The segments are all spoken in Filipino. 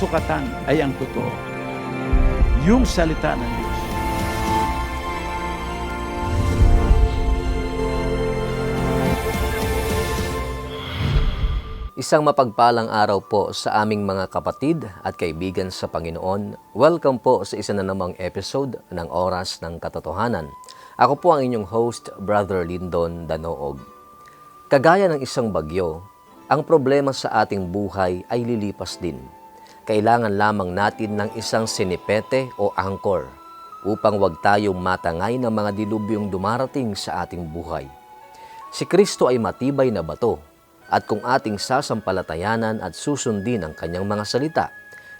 sukatan ay ang totoo. Yung salita ng Diyos. Isang mapagpalang araw po sa aming mga kapatid at kaibigan sa Panginoon. Welcome po sa isa na namang episode ng Oras ng Katotohanan. Ako po ang inyong host, Brother Lyndon Danoog. Kagaya ng isang bagyo, ang problema sa ating buhay ay lilipas din. Kailangan lamang natin ng isang sinipete o angkor upang wag tayong matangay ng mga dilubyong dumarating sa ating buhay. Si Kristo ay matibay na bato at kung ating sasampalatayanan at susundin ang kanyang mga salita,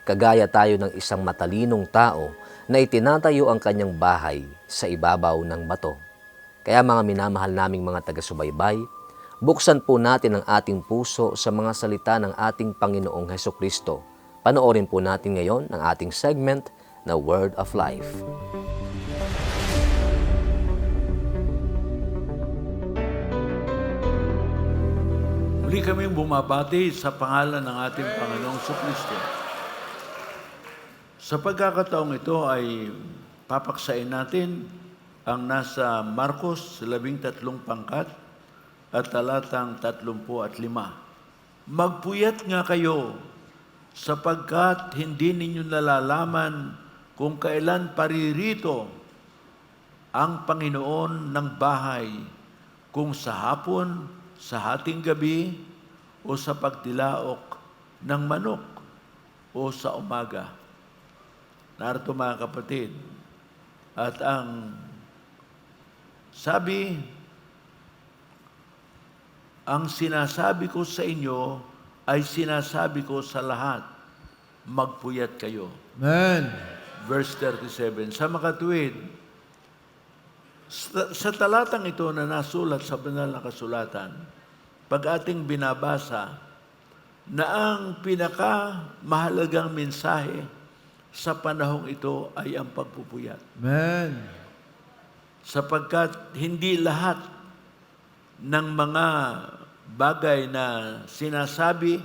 kagaya tayo ng isang matalinong tao na itinatayo ang kanyang bahay sa ibabaw ng bato. Kaya mga minamahal naming mga taga-subaybay, buksan po natin ang ating puso sa mga salita ng ating Panginoong Heso Kristo. Panoorin po natin ngayon ang ating segment na Word of Life. Muli kaming bumabati sa pangalan ng ating Panginoong Kristo. Sa pagkakataong ito ay papaksain natin ang nasa Marcos 13 pangkat at talatang 35. Magpuyat nga kayo sapagkat hindi ninyo nalalaman kung kailan paririto ang Panginoon ng bahay, kung sa hapon, sa hating gabi, o sa pagdilaok ng manok, o sa umaga. Narito mga kapatid, at ang sabi, ang sinasabi ko sa inyo ay sinasabi ko sa lahat, magpuyat kayo. Amen. Verse 37. Sa makatuwid, sa, sa talatang ito na nasulat sa banal na kasulatan, pag ating binabasa, na ang pinaka mahalagang mensahe sa panahong ito ay ang pagpupuyat. Amen. Sapagkat hindi lahat ng mga bagay na sinasabi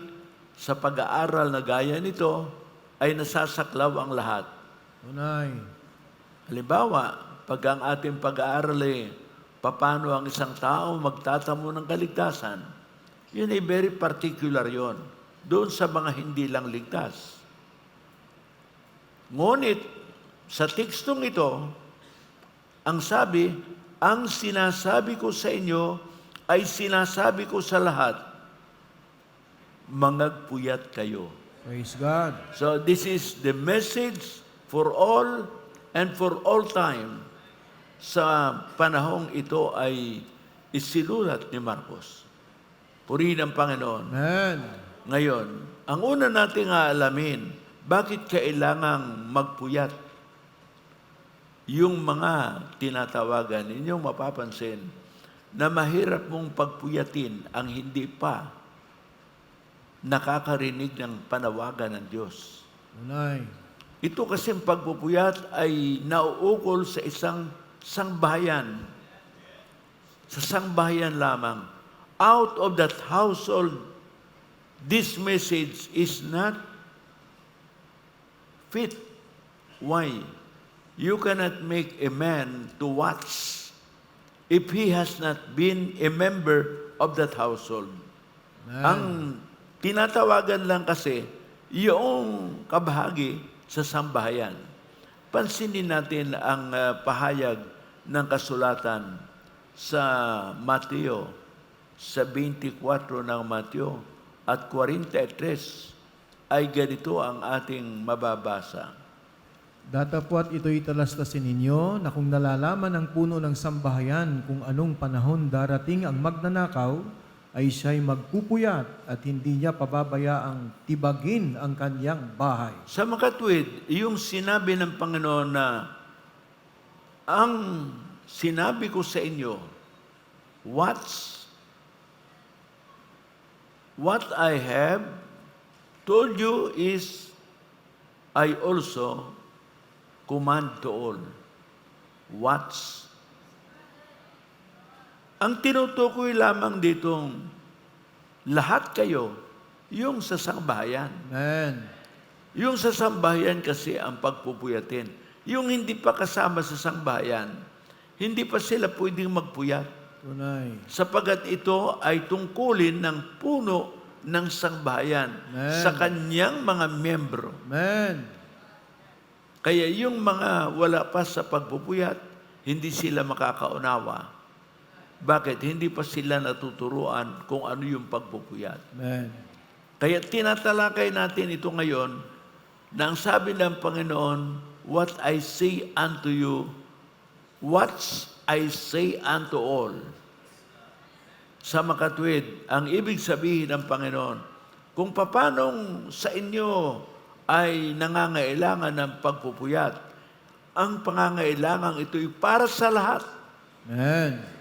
sa pag-aaral na gaya nito ay nasasaklaw ang lahat. Tunay. Halimbawa, pag ang ating pag-aaral ay paano ang isang tao magtatamo ng kaligtasan, yun ay very particular yon doon sa mga hindi lang ligtas. Ngunit, sa tekstong ito, ang sabi, ang sinasabi ko sa inyo ay sinasabi ko sa lahat, mangagpuyat kayo. Praise God. So this is the message for all and for all time sa panahong ito ay isinulat ni Marcos. Purihin ang Panginoon. Amen. Ngayon, ang una nating aalamin, bakit kailangang magpuyat? Yung mga tinatawagan, inyong mapapansin, na mahirap mong pagpuyatin ang hindi pa nakakarinig ng panawagan ng Diyos. Tunay. Ito kasi pagpupuyat ay nauukol sa isang sangbahayan. Sa sangbahayan lamang. Out of that household, this message is not fit. Why? You cannot make a man to watch if he has not been a member of that household. Ang tinatawagan lang kasi yung kabahagi sa sambahayan. Pansinin natin ang ah, pahayag ng kasulatan sa Mateo, sa 24 ng Mateo at 43 ay ganito ang ating mababasa. Datapwat ito'y talastasin ninyo na kung nalalaman ng puno ng sambahayan kung anong panahon darating ang magnanakaw, ay siya'y magpupuyat at hindi niya pababayaang tibagin ang kanyang bahay. Sa makatwid, yung sinabi ng Panginoon na ang sinabi ko sa inyo, what's what I have told you is I also command to all. What's ang tinutukoy lamang ditong lahat kayo, yung sa sangbahayan. Amen. Yung sa sambahayan kasi ang pagpupuyatin. Yung hindi pa kasama sa sambahayan, hindi pa sila pwedeng magpuyat. Tunay. Sapagat ito ay tungkulin ng puno ng sambahayan Amen. sa kanyang mga miyembro. Amen. Kaya yung mga wala pa sa pagpupuyat, hindi sila makakaunawa. Bakit? Hindi pa sila natuturuan kung ano yung pagpupuyat. Amen. Kaya tinatalakay natin ito ngayon na ang sabi ng Panginoon, What I say unto you, what I say unto all. Sa makatwid, ang ibig sabihin ng Panginoon, kung papanong sa inyo ay nangangailangan ng pagpupuyat, ang pangangailangan ito'y para sa lahat. Amen.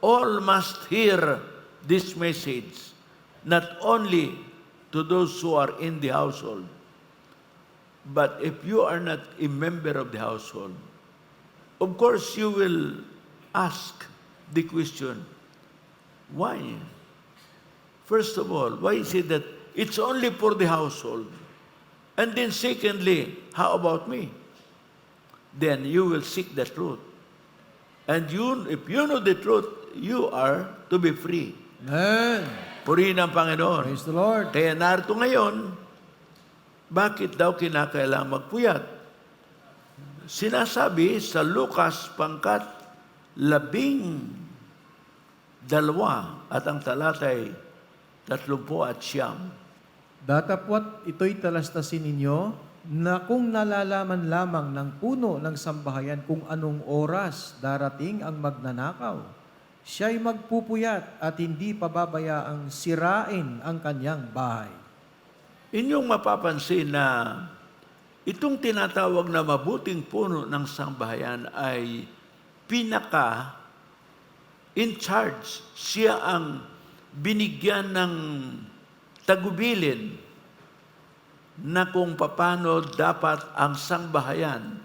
all must hear this message, not only to those who are in the household, but if you are not a member of the household, of course you will ask the question, why? First of all, why is it that it's only for the household? And then secondly, how about me? Then you will seek the truth. And you, if you know the truth, you are to be free. Amen. Purihin ang Panginoon. Praise the Lord. Kaya narito ngayon, bakit daw kinakailangan magpuyat? Sinasabi sa Lucas pangkat labing dalawa at ang talatay tatlumpu at siyam. Datapwat ito'y talastasin ninyo na kung nalalaman lamang ng puno ng sambahayan kung anong oras darating ang magnanakaw, siya'y magpupuyat at hindi pababayaang sirain ang kanyang bahay. Inyong mapapansin na itong tinatawag na mabuting puno ng sambahayan ay pinaka in charge. Siya ang binigyan ng tagubilin na kung paano dapat ang sangbahayan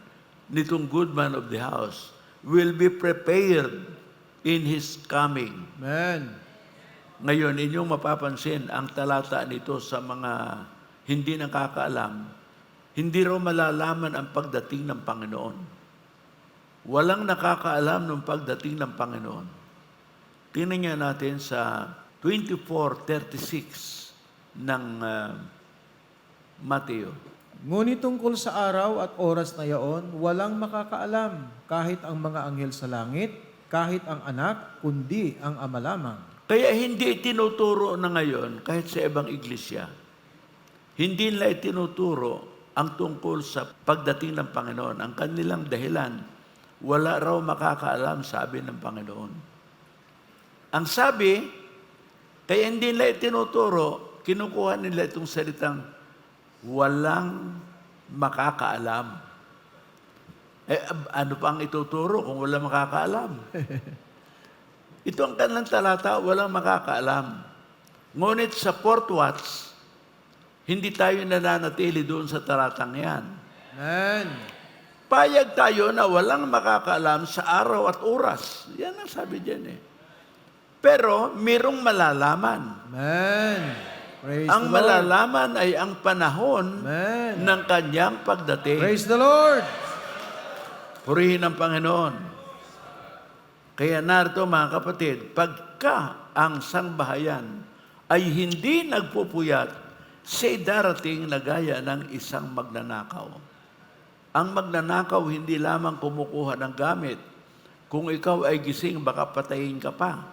nitong good man of the house will be prepared in his coming. Amen. Ngayon, inyong mapapansin ang talata nito sa mga hindi nakakaalam, hindi raw malalaman ang pagdating ng Panginoon. Walang nakakaalam ng pagdating ng Panginoon. Tingnan natin sa 24.36 ng uh, Mateo. Ngunit tungkol sa araw at oras na yaon, walang makakaalam, kahit ang mga anghel sa langit, kahit ang anak, kundi ang ama lamang. Kaya hindi tinuturo na ngayon, kahit sa ibang iglesia, hindi nila itinuturo ang tungkol sa pagdating ng Panginoon. Ang kanilang dahilan, wala raw makakaalam, sabi ng Panginoon. Ang sabi, kaya hindi nila itinuturo, kinukuha nila itong salitang, walang makakaalam. Eh, ano pa ang ituturo kung walang makakaalam? Ito ang kanilang talata, walang makakaalam. Ngunit sa fourth watch, hindi tayo nananatili doon sa talatang yan. Amen. Payag tayo na walang makakaalam sa araw at oras. Yan ang sabi dyan eh. Pero mirong malalaman. Amen. Praise ang malalaman ay ang panahon Amen. ng kanyang pagdating. Praise the Lord. Purihin ang Panginoon. Kaya narito mga kapatid, pagka ang sangbahayan ay hindi nagpupuyat, siya'y darating na gaya ng isang magnanakaw. Ang magnanakaw hindi lamang kumukuha ng gamit. Kung ikaw ay gising, baka patayin ka pa.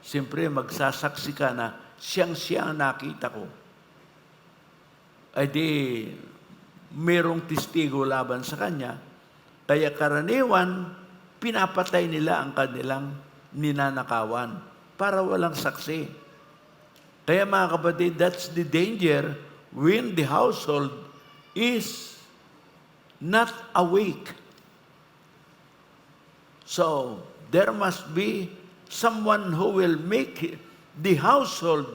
Siyempre, magsasaksi ka na siyang siya ang nakita ko. Ay di, merong testigo laban sa kanya. Kaya karaniwan, pinapatay nila ang kanilang ninanakawan para walang saksi. Kaya mga kapatid, that's the danger when the household is not awake. So, there must be someone who will make the household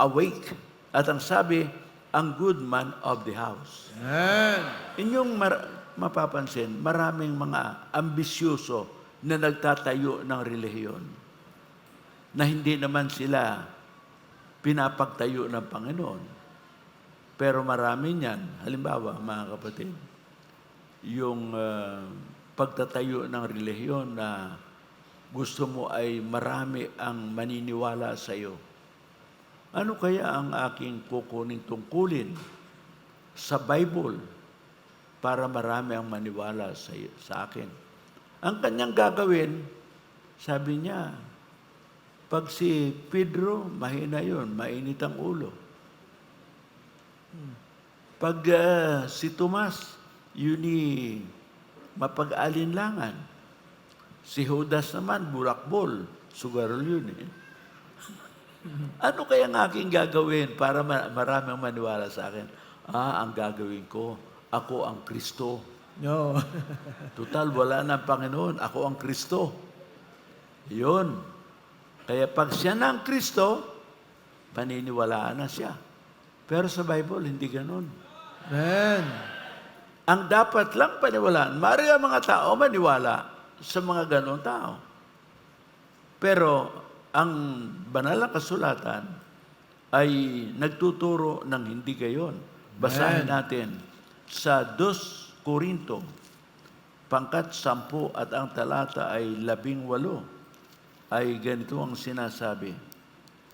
awake. At ang sabi, ang good man of the house. Amen. Inyong mar- mapapansin, maraming mga ambisyoso na nagtatayo ng relihiyon na hindi naman sila pinapagtayo ng Panginoon. Pero marami niyan. Halimbawa, mga kapatid, yung ah, pagtatayo ng relihiyon na gusto mo ay marami ang maniniwala sa iyo. Ano kaya ang aking kukuning tungkulin sa Bible para marami ang maniwala sa, sa akin? Ang kanyang gagawin, sabi niya, pag si Pedro, mahina yon, mainit ang ulo. Pag ah, si Tomas, yun ni mapag-alinlangan. Si Judas naman, burakbol. Sugarol yun eh. Ano kaya ang aking gagawin para ma- maraming maniwala sa akin? Ah, ang gagawin ko, ako ang Kristo. No. Total, wala na ang Panginoon. Ako ang Kristo. Yun. Kaya pag siya na ang Kristo, paniniwalaan na siya. Pero sa Bible, hindi ganun. Amen. Ang dapat lang paniwalaan, mari ang mga tao maniwala sa mga ganong tao. Pero ang banal na kasulatan ay nagtuturo ng hindi gayon. Basahin natin sa 2 Korinto, pangkat 10 at ang talata ay 18, ay ganito ang sinasabi.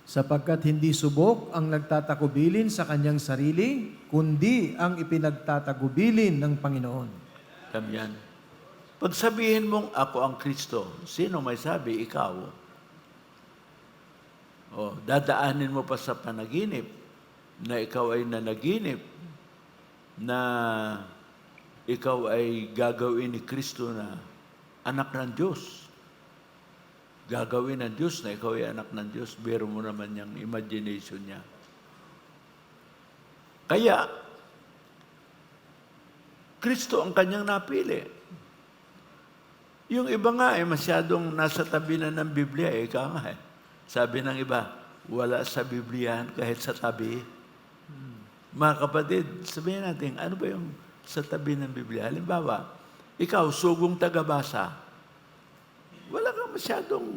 Sapagkat hindi subok ang nagtatagubilin sa kanyang sarili, kundi ang ipinagtatagubilin ng Panginoon. Kami yan. Pag sabihin mong ako ang Kristo, sino may sabi? Ikaw. O, dadaanin mo pa sa panaginip na ikaw ay nanaginip na ikaw ay gagawin ni Kristo na anak ng Diyos. Gagawin ng Diyos na ikaw ay anak ng Diyos. Biro mo naman yung imagination niya. Kaya, Kristo ang kanyang napili. Yung iba nga ay masyadong nasa tabi na ng Biblia. Eh, ika nga eh. Sabi ng iba, wala sa Biblia kahit sa tabi. Mga kapatid, sabihin natin, ano ba yung sa tabi ng Biblia? Halimbawa, ikaw, sugong tagabasa, wala kang masyadong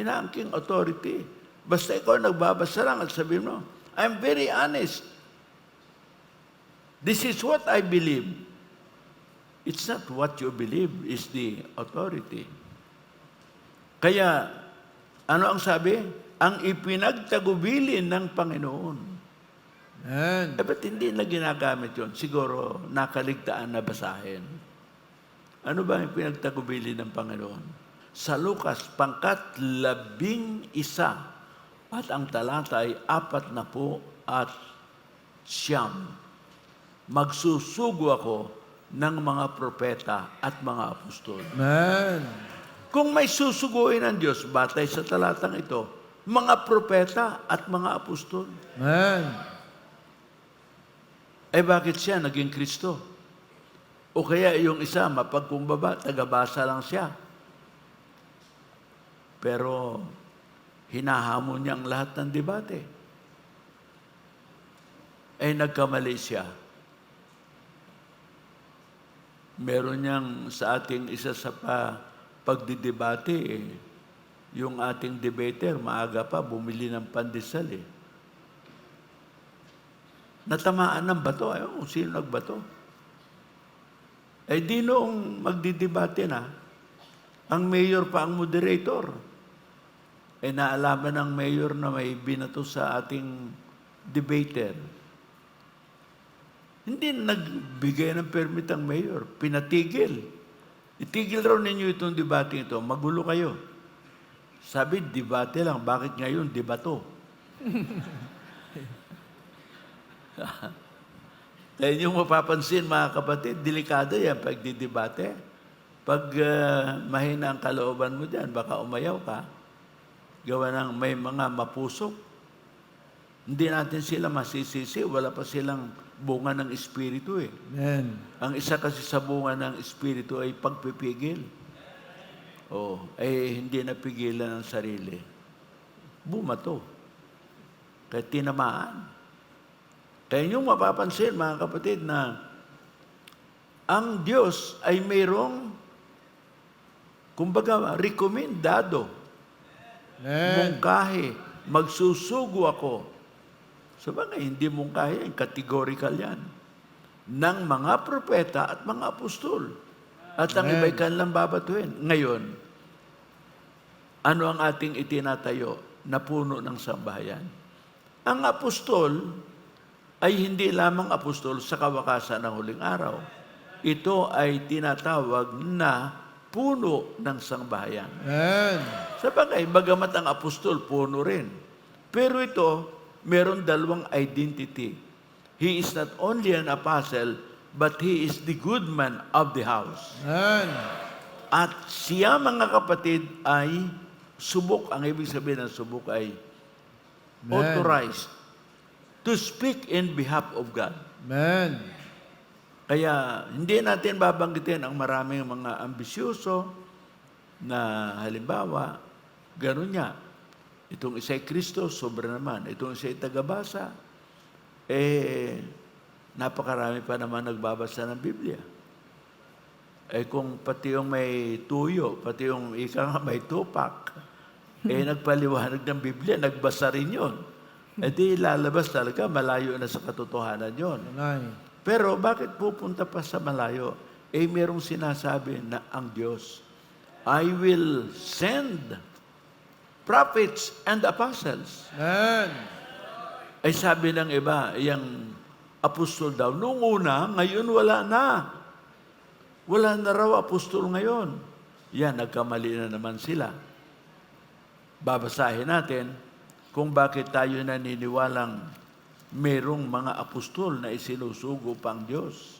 inaangking authority. Basta ikaw nagbabasa lang at sabihin mo, I'm very honest. This is what I believe. It's not what you believe is the authority. Kaya, ano ang sabi? Ang ipinagtagubilin ng Panginoon. Amen. Eh, ba't hindi na ginagamit yon? Siguro, nakaligtaan na basahin. Ano ba ang pinagtagubilin ng Panginoon? Sa Lucas, pangkat labing isa at ang talata ay apat na po at siyam. Magsusugo ako ng mga propeta at mga apostol. Amen. Kung may susuguin ng Diyos, batay sa talatang ito, mga propeta at mga apostol. Amen. Eh bakit siya naging Kristo? O kaya yung isa, mapagkumbaba, tagabasa lang siya. Pero hinahamon niya ang lahat ng debate. Eh nagkamali siya. Meron niyang sa ating isa sa pa, pagdidebate, eh, yung ating debater, maaga pa, bumili ng pandesal eh. Natamaan ng bato. Ayaw kung sino nagbato. Eh di noong magdidebate na, ang mayor pa ang moderator. Eh naalaman ng mayor na may binato sa ating debater. Hindi nagbigay ng permit ang mayor. Pinatigil. Itigil raw ninyo itong debate ito. Magulo kayo. Sabi, debate lang. Bakit ngayon debato? Kaya yung mapapansin mga kapatid, delikado yan pag didebate. Pag ah, mahina ang kalooban mo dyan, baka umayaw ka. Gawa ng may mga mapusok. Hindi natin sila masisisi, wala pa silang bunga ng Espiritu eh. Amen. Ang isa kasi sa bunga ng Espiritu ay pagpipigil. Oh, ay hindi napigilan ng sarili. Bumato. Kaya tinamaan. Kaya yung mapapansin, mga kapatid, na ang Diyos ay mayroong, kumbaga, rekomendado, mungkahi, magsusugo ako Sa bagay, hindi mong kaya, yung categorical yan. Ng mga propeta at mga apostol. At ang iba'y kanilang babatuhin. Ngayon, ano ang ating itinatayo na puno ng sambahayan? Ang apostol ay hindi lamang apostol sa kawakasan ng huling araw. Ito ay tinatawag na puno ng sangbahayan. Amen. Sa bagay, bagamat ang apostol, puno rin. Pero ito, meron dalawang identity. He is not only an apostle, but he is the good man of the house. Amen. At siya, mga kapatid, ay subok. Ang ibig sabihin ng subok ay Amen. authorized to speak in behalf of God. Amen. Kaya hindi natin babanggitin ang maraming mga ambisyoso na halimbawa, ganun niya. Itong isa'y Kristo, sobra naman. Itong isa'y tagabasa, eh, napakarami pa naman nagbabasa ng Biblia. Eh kung pati yung may tuyo, pati yung ika nga may tupak, eh nagpaliwanag ng Biblia, nagbasa rin yun. Eh di lalabas talaga, malayo na sa katotohanan yon. Pero bakit pupunta pa sa malayo? Eh, merong sinasabi na ang Diyos, I will send prophets and apostles. Amen. Ay sabi ng iba, yung apostol daw, noong una, ngayon wala na. Wala na raw apostol ngayon. Yan, nagkamali na naman sila. Babasahin natin kung bakit tayo naniniwalang merong mga apostol na isinusugo pang Diyos.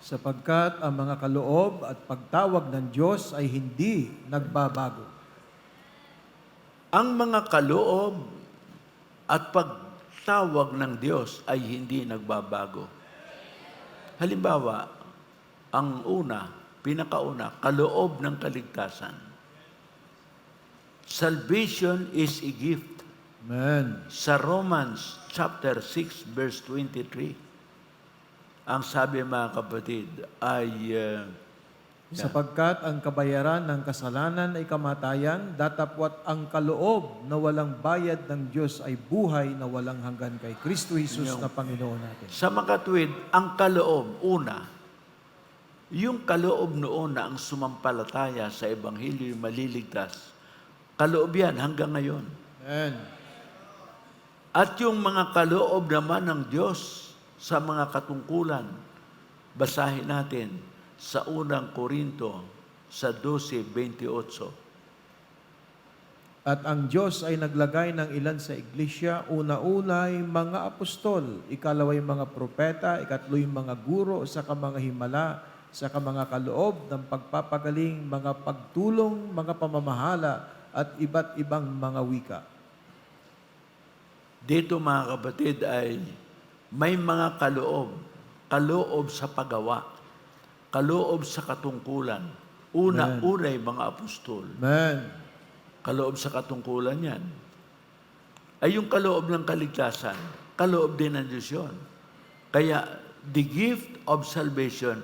Sapagkat ang mga kaloob at pagtawag ng Diyos ay hindi nagbabago. Ang mga kaloob at pagtawag ng Diyos ay hindi nagbabago. Halimbawa, ang una, pinakauna, kaloob ng kaligtasan. Salvation is a gift. Amen. Sa Romans chapter 6 verse 23, ang sabi mga kapatid ay uh, Sapagkat ang kabayaran ng kasalanan ay kamatayan, datapwat ang kaloob na walang bayad ng Diyos ay buhay na walang hanggan kay Kristo Jesus na Panginoon natin. Sa makatwid, ang kaloob, una, yung kaloob noon na ang sumampalataya sa Ebanghelyo yung maliligtas, kaloob yan hanggang ngayon. Amen. At yung mga kaloob naman ng Diyos sa mga katungkulan, basahin natin sa unang Korinto sa 12.28. At ang Diyos ay naglagay ng ilan sa iglesia, una-unay mga apostol, ikalaway mga propeta, ikatlo'y mga guro, sa mga himala, sa mga kaloob ng pagpapagaling, mga pagtulong, mga pamamahala, at iba't ibang mga wika. Dito mga kapatid ay may mga kaloob, kaloob sa paggawa, kaloob sa katungkulan. Una, unay mga apostol. Amen. Kaloob sa katungkulan yan. Ay yung kaloob ng kaligtasan, kaloob din ng Diyos yun. Kaya, the gift of salvation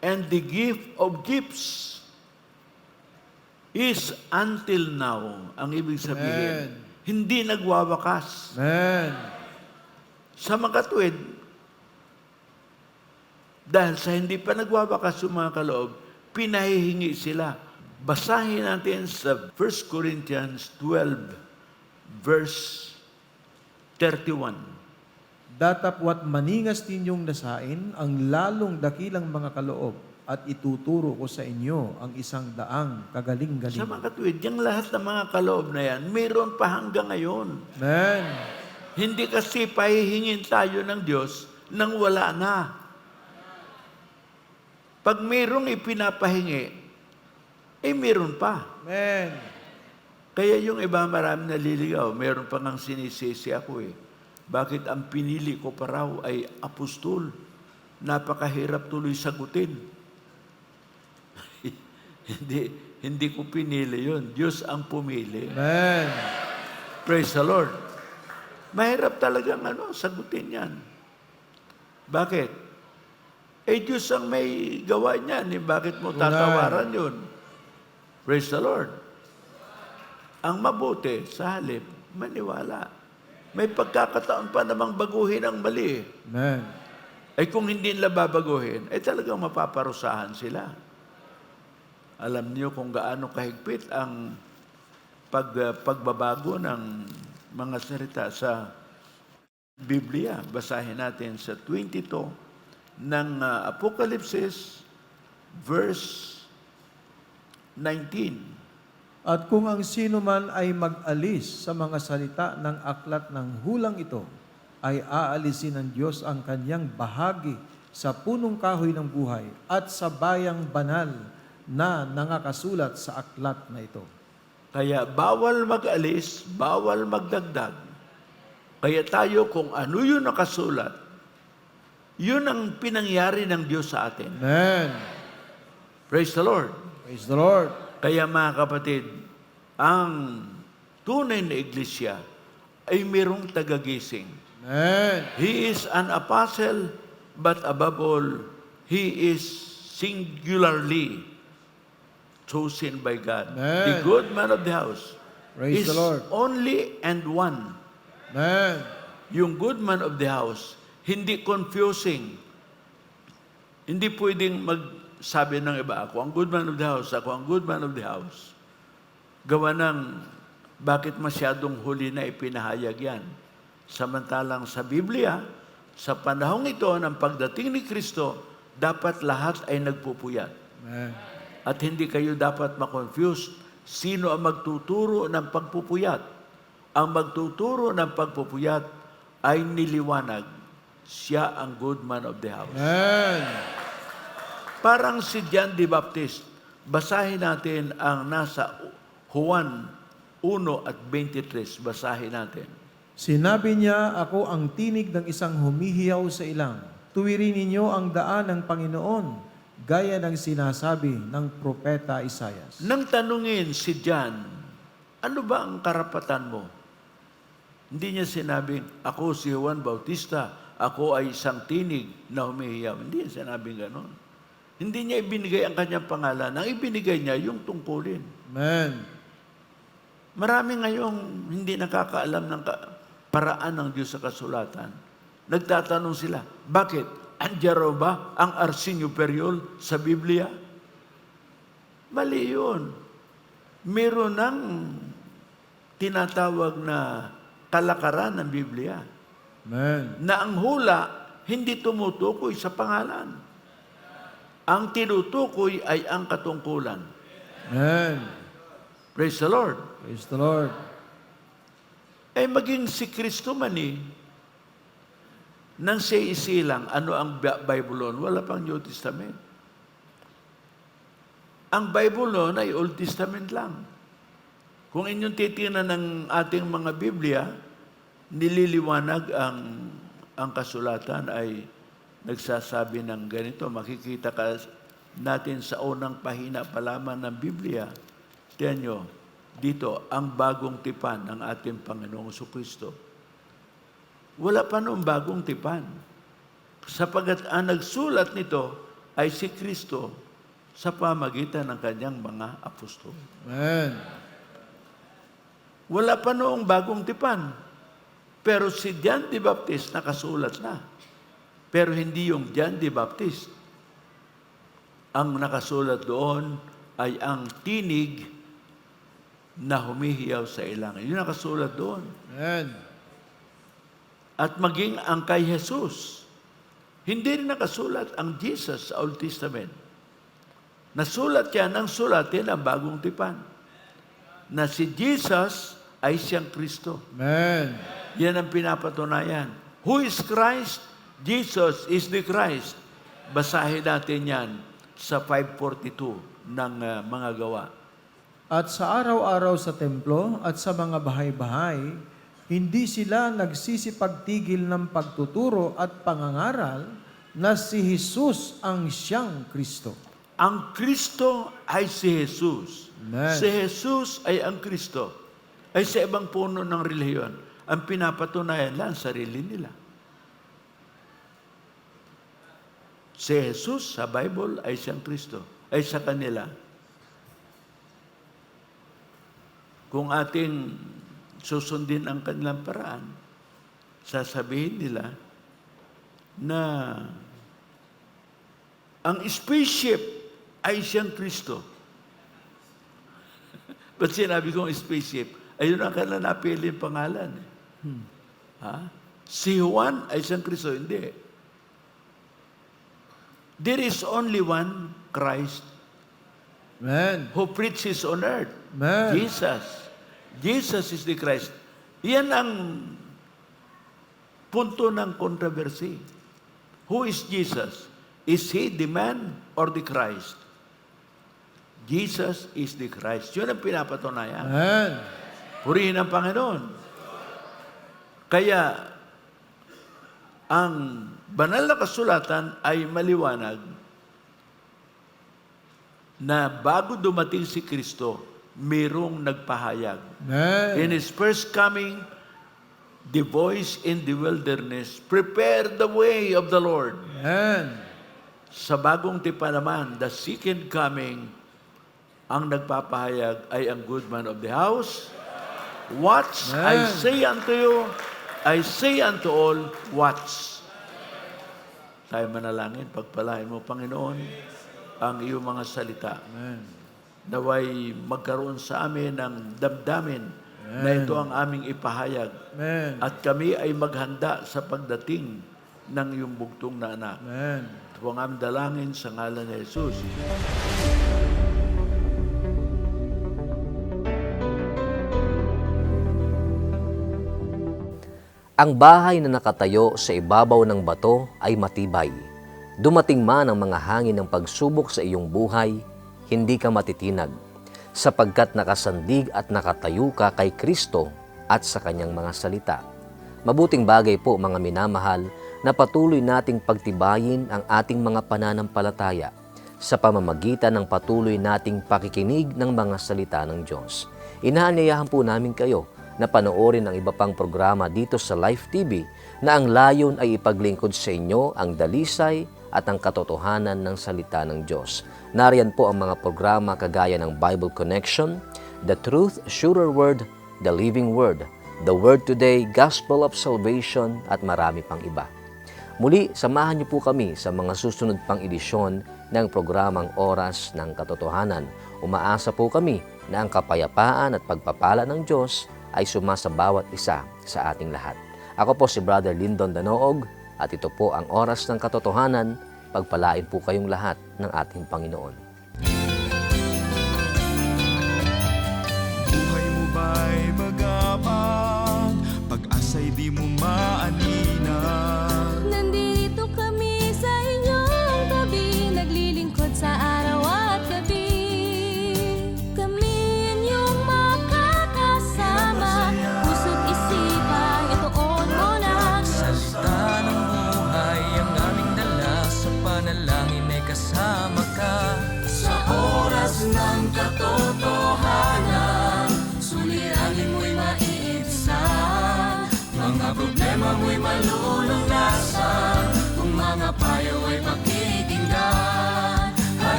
and the gift of gifts is until now, ang ibig sabihin, hindi nagwawakas. Amen. Sa makatwid, dahil sa hindi pa nagwawakas yung mga kaloob, pinahihingi sila. Basahin natin sa 1 Corinthians 12, verse 31. Datapwat maningas ninyong nasain ang lalong dakilang mga kaloob at ituturo ko sa inyo ang isang daang Sa kagaling-galing. makatwid, yung lahat ng mga kaloob na yan, mayroon pa hanggang ngayon. Amen. Hindi kasi pahihingin tayo ng Diyos nang wala na. Pag mayroong ipinapahingi, eh mayroon pa. Amen. Kaya yung iba marami naliligaw, meron pa ngang sinisisi ako eh. Bakit ang pinili ko pa raw ay apostol? Napakahirap tuloy sagutin. hindi, hindi ko pinili yon. Diyos ang pumili. Amen. Praise the Lord. Mahirap talagang ano, sagutin yan. Bakit? Eh, Diyos ang may gawa niyan. Eh, bakit mo tatawaran yun? Praise the Lord. Ang mabuti, sa halip, maniwala. May pagkakataon pa namang baguhin ang mali. Amen. Ay kung hindi nila babaguhin, ay talagang mapaparusahan sila. Alam niyo kung gaano kahigpit ang pag, uh, pagbabago ng mga salita sa Biblia. Basahin natin sa 22 ng uh, Apokalipsis, verse 19. At kung ang sino man ay mag-alis sa mga salita ng aklat ng hulang ito, ay aalisin ng Diyos ang kanyang bahagi sa punong kahoy ng buhay at sa bayang banal na nangakasulat sa aklat na ito. Kaya bawal mag-alis, bawal magdagdag. Kaya tayo kung ano yun nakasulat, yun ang pinangyari ng Diyos sa atin. Amen. Praise the Lord. Praise the Lord. Kaya mga kapatid, ang tunay na iglesia ay mayroong tagagising. Amen. He is an apostle, but above all, he is singularly chosen by God. Amen. The good man of the house Praise is the Lord. only and one. Amen. Yung good man of the house, hindi confusing. Hindi pwedeng magsabi ng iba, ako ang good man of the house, ako ang good man of the house. Gawa ng bakit masyadong huli na ipinahayag yan. Samantalang sa Biblia, sa panahong ito ng pagdating ni Kristo, dapat lahat ay nagpupuyat. Amen. At hindi kayo dapat makonfuse sino ang magtuturo ng pagpupuyat. Ang magtuturo ng pagpupuyat ay niliwanag. Siya ang good man of the house. Amen. Parang si John the Baptist. Basahin natin ang nasa Juan 1 at 23. Basahin natin. Sinabi niya, ako ang tinig ng isang humihiyaw sa ilang. Tuwirin ninyo ang daan ng Panginoon, gaya ng sinasabi ng propeta Isayas. Nang tanungin si John, ano ba ang karapatan mo? Hindi niya sinabing, ako si Juan Bautista, ako ay isang tinig na humihiyaw. Hindi niya sinabing ganon. Hindi niya ibinigay ang kanyang pangalan. Ang ibinigay niya, yung tungkulin. Amen. Marami ngayong hindi nakakaalam ng paraan ng Diyos sa kasulatan. Nagtatanong sila, bakit? Andiyan ba ang Arsenio Periol sa Biblia? Mali yun. Meron ng tinatawag na kalakaran ng Biblia Amen. na ang hula hindi tumutukoy sa pangalan. Ang tinutukoy ay ang katungkulan. Amen. Praise the Lord. Praise the Lord. Eh maging si Kristo man eh, nang siya isilang, ano ang Bi- Bible noon? Wala pang New Testament. Ang Bible noon ay Old Testament lang. Kung inyong titingnan ng ating mga Biblia, nililiwanag ang ang kasulatan ay nagsasabi ng ganito. Makikita ka natin sa unang pahina pa lamang ng Biblia. Tiyan nyo, dito, ang bagong tipan ng ating Panginoong Kristo. Wala pa noong bagong tipan. Sapagat ang nagsulat nito ay si Kristo sa pamagitan ng kanyang mga apostol. Amen. Wala pa noong bagong tipan. Pero si John the Baptist nakasulat na. Pero hindi yung John the Baptist. Ang nakasulat doon ay ang tinig na humihiyaw sa ilangan. Yun nakasulat doon. Amen. At maging ang kay Jesus. Hindi rin nakasulat ang Jesus sa Old Testament. Nasulat yan ang sulatin ang bagong tipan. Na si Jesus ay siyang Kristo. Amen. Yan ang pinapatunayan. Who is Christ? Jesus is the Christ. Basahin natin yan sa 542 ng uh, mga gawa. At sa araw-araw sa templo at sa mga bahay-bahay, hindi sila nagsisipagtigil ng pagtuturo at pangangaral na si Jesus ang siyang Kristo. Ang Kristo ay si Jesus. Amen. Si Jesus ay ang Kristo. Ay sa ibang puno ng relihiyon, ang pinapatunayan lang sarili nila. Si Jesus sa Bible ay siyang Kristo. Ay sa kanila. Kung ating susundin ang kanilang paraan, sasabihin nila na ang spaceship ay siyang Kristo. Ba't sinabi kong spaceship? Ayun ang kanilang napili yung pangalan. Eh. Ha? Si Juan ay siyang Kristo. Hindi. There is only one Christ Amen. who preaches on earth. Amen. Jesus. Jesus is the Christ. Yan ang punto ng controversy. Who is Jesus? Is He the man or the Christ? Jesus is the Christ. Yun ang pinapatunayan. Amen. Purihin ang Panginoon. Kaya, ang banal na kasulatan ay maliwanag na bago dumating si Kristo, mayroong nagpahayag. Amen. In His first coming, the voice in the wilderness, prepare the way of the Lord. Amen. Sa bagong tipa naman, the second coming, ang nagpapahayag ay ang good man of the house. Watch, I Amen. say unto you, I say unto all, watch. Tayo manalangin, pagpalain mo, Panginoon, ang iyong mga salita. Amen. Naway magkaroon sa amin ng damdamin na ito ang aming ipahayag. Amen. At kami ay maghanda sa pagdating ng iyong bugtong na anak. Amen. Ito ang aming dalangin sa ngalan ni Jesus. Ang bahay na nakatayo sa ibabaw ng bato ay matibay. Dumating man ang mga hangin ng pagsubok sa iyong buhay, hindi ka matitinag, sapagkat nakasandig at nakatayo ka kay Kristo at sa kanyang mga salita. Mabuting bagay po mga minamahal na patuloy nating pagtibayin ang ating mga pananampalataya sa pamamagitan ng patuloy nating pakikinig ng mga salita ng Diyos. Inaanyayahan po namin kayo na panoorin ang iba pang programa dito sa Life TV na ang layon ay ipaglingkod sa inyo ang dalisay at ang katotohanan ng salita ng Diyos. Nariyan po ang mga programa kagaya ng Bible Connection, The Truth, Surer Word, The Living Word, The Word Today, Gospel of Salvation at marami pang iba. Muli, samahan niyo po kami sa mga susunod pang edisyon ng programang Oras ng Katotohanan. Umaasa po kami na ang kapayapaan at pagpapala ng Diyos ay suma sa bawat isa sa ating lahat. Ako po si Brother Lyndon Danoog at ito po ang Oras ng Katotohanan. Pagpalain po kayong lahat ng ating Panginoon. Buhay mo ba'y magapang Pag-asa'y di mo maanina